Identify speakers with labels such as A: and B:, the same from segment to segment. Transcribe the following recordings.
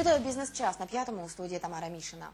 A: Вітаю бізнес-час на п'ятому у студії Тамара Мішина.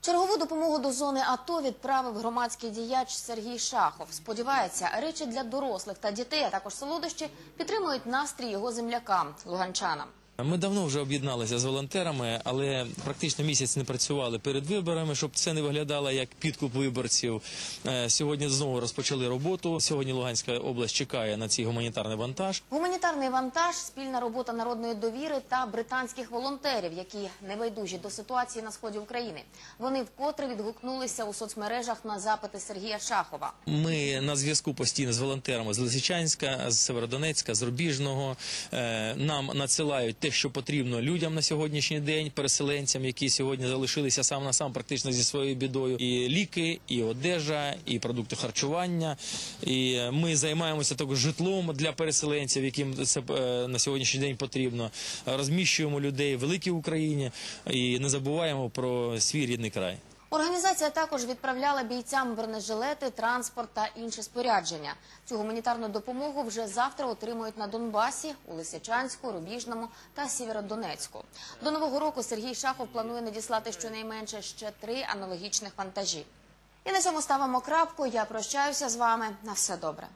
A: Чергову допомогу до зони АТО відправив громадський діяч Сергій Шахов. Сподівається, речі для дорослих та дітей, а також солодощі підтримують настрій його землякам луганчанам.
B: Ми давно вже об'єдналися з волонтерами, але практично місяць не працювали перед виборами, щоб це не виглядало як підкуп виборців. Е, Сьогодні знову розпочали роботу. Сьогодні Луганська область чекає на цей гуманітарний вантаж.
A: Гуманітарний вантаж, спільна робота народної довіри та британських волонтерів, які небайдужі до ситуації на сході України. Вони вкотре відгукнулися у соцмережах на запити Сергія Шахова.
B: Ми на зв'язку постійно з волонтерами з Лисичанська, з Северодонецька, з Рубіжного. Е, Нам надсилають те, що потрібно людям на сьогоднішній день, переселенцям, які сьогодні залишилися сам на сам практично зі своєю бідою. І ліки, і одежа, і продукти харчування. І е, ми займаємося також житлом для переселенців, яким це е, на сьогоднішній день потрібно. Розміщуємо людей в великій Україні і не забуваємо про свій рідний край.
A: Організація також відправляла бійцям бронежилети, транспорт та інше спорядження. Цю гуманітарну допомогу вже завтра отримують на Донбасі, у Лисичанську, Рубіжному та Сєвєродонецьку. До нового року Сергій Шахов планує надіслати щонайменше ще три аналогічних вантажі. І на цьому ставимо крапку. Я прощаюся з вами. На все добре.